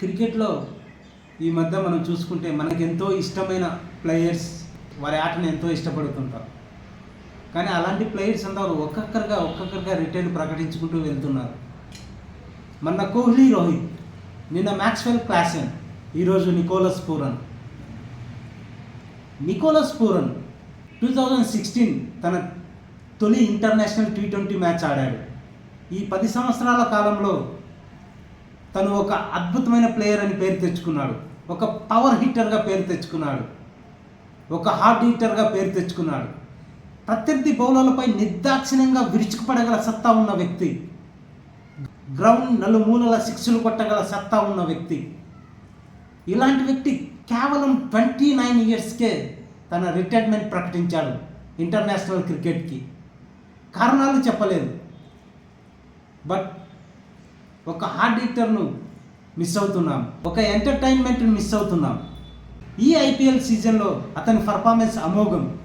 క్రికెట్లో ఈ మధ్య మనం చూసుకుంటే మనకు ఎంతో ఇష్టమైన ప్లేయర్స్ వారి ఆటను ఎంతో ఇష్టపడుతుంటారు కానీ అలాంటి ప్లేయర్స్ అందరూ ఒక్కొక్కరుగా ఒక్కొక్కరుగా రిటైర్డ్ ప్రకటించుకుంటూ వెళ్తున్నారు. మొన్న కోహ్లీ రోహిత్ నిన్న మ్యాక్స్వెల్ క్లాసెన్ ఈరోజు Nicholas Pooran. Nicholas Pooran two thousand sixteen తన తొలి ఇంటర్నేషనల్ టీ ట్వంటీ మ్యాచ్ ఆడాడు. ఈ పది సంవత్సరాల కాలంలో తను ఒక అద్భుతమైన ప్లేయర్ అని పేరు తెచ్చుకున్నాడు. ఒక పవర్ హిట్టర్గా పేరు తెచ్చుకున్నాడు. ఒక హార్డ్ హిట్టర్గా పేరు తెచ్చుకున్నాడు. ప్రత్యర్థి బౌలర్లపై నిర్దాక్షిణ్యంగా విరుచుకుపడగల సత్తా ఉన్న వ్యక్తి. గ్రౌండ్ నలుమూలల సిక్స్లు కొట్టగల సత్తా ఉన్న వ్యక్తి. ఇలాంటి వ్యక్తి కేవలం ట్వంటీ నైన్ ఇయర్స్కే తన రిటైర్మెంట్ ప్రకటించాడు ఇంటర్నేషనల్ క్రికెట్కి కారణాలు చెప్పలేదు. బట్ ఒక హార్డ్ హిట్టర్ను మిస్ అవుతున్నాం. ఒక ఎంటర్టైన్మెంట్ను మిస్ అవుతున్నాం. ఈ ఐపీఎల్ సీజన్లో అతని పర్ఫార్మెన్స్ అమోఘం.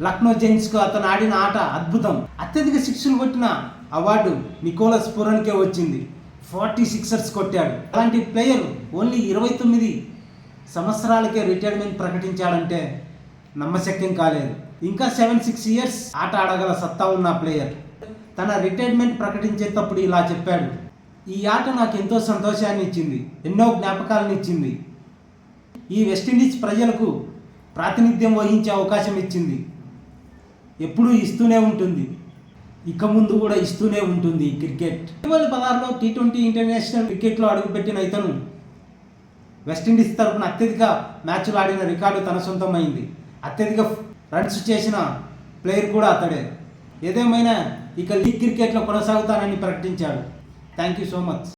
లక్నో జైన్స్కు అతను ఆడిన ఆట అద్భుతం. అత్యధిక సిక్స్లు కొట్టిన అవార్డు నికోలస్ పురన్కే వచ్చింది. ఫార్టీ సిక్సర్స్ కొట్టాడు. అలాంటి ప్లేయర్ ఓన్లీ ఇరవై తొమ్మిది సంవత్సరాలకే రిటైర్మెంట్ ప్రకటించాడంటే నమ్మశక్యం కాలేదు. ఇంకా సెవెన్ సిక్స్ ఇయర్స్ ఆట ఆడగల సత్తా ఉన్న ప్లేయర్. తన రిటైర్మెంట్ ప్రకటించేటప్పుడు ఇలా చెప్పాడు. ఈ ఆట నాకు ఎంతో సంతోషాన్ని ఇచ్చింది ఎన్నో జ్ఞాపకాలను ఇచ్చింది. ఈ వెస్టిండీస్ ప్రజలకు ప్రాతినిధ్యం వహించే అవకాశం ఇచ్చింది. ఎప్పుడూ ఇస్తూనే ఉంటుంది. ఇక ముందు కూడా ఇస్తూనే ఉంటుంది క్రికెట్. రెండు వేల పదహారులో టీ ట్వంటీ ఇంటర్నేషనల్ క్రికెట్లో అడుగుపెట్టిన ఇతను వెస్టిండీస్ తరపున అత్యధిక మ్యాచ్లు ఆడిన రికార్డు తన సొంతమైంది. అత్యధిక రన్స్ చేసిన ప్లేయర్ కూడా అతడే. ఏదేమైనా ఇక లీగ్ క్రికెట్లో కొనసాగుతానని ప్రకటించాడు. Thank you so much.